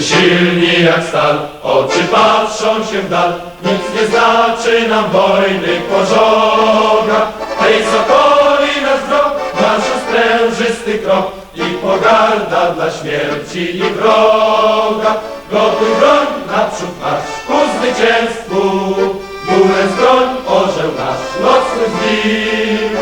silni jak stal, oczy patrzą się w dal, nic nie znaczy nam wojny pożoga. Hej, sokoli nasz wzrok, nasz sprężysty krok i pogarda dla śmierci i wroga. Gotuj broń, naprzód marsz ku zwycięstwu, górę zbroń, orzeł nasz nocny zbił.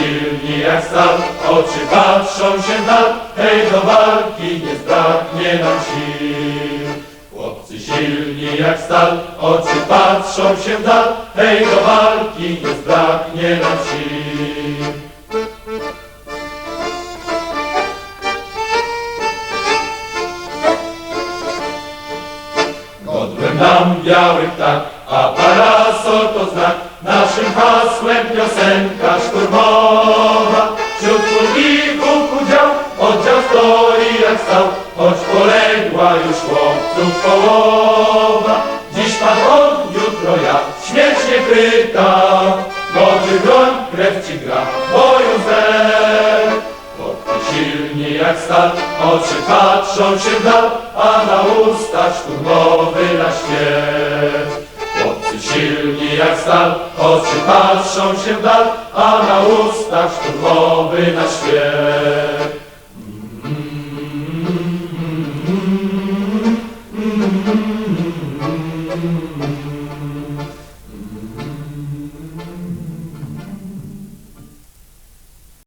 Silni jak stal, oczy patrzą się dal, hej do walki nie zbraknie nam sił. Chłopcy silni jak stal, oczy patrzą się dal, hej do walki nie zbraknie nam sił. Godłem nam biały ptak, a parasol to znak, naszym hasłem piosenka szturmowa. Wśród kurników udział, oddział stoi jak stał, choć poległa już chłopców połowa. Dziś pan on, jutro ja, śmierć nie pyta, gody broń, krew ci gra, boju zer. Silni jak stal, oczy patrzą się w dal, a na ustach szturmowy na śmierć. Silni jak stal, oczy patrzą się w dal, a na ustach szturmowy na świat. Mm-hmm.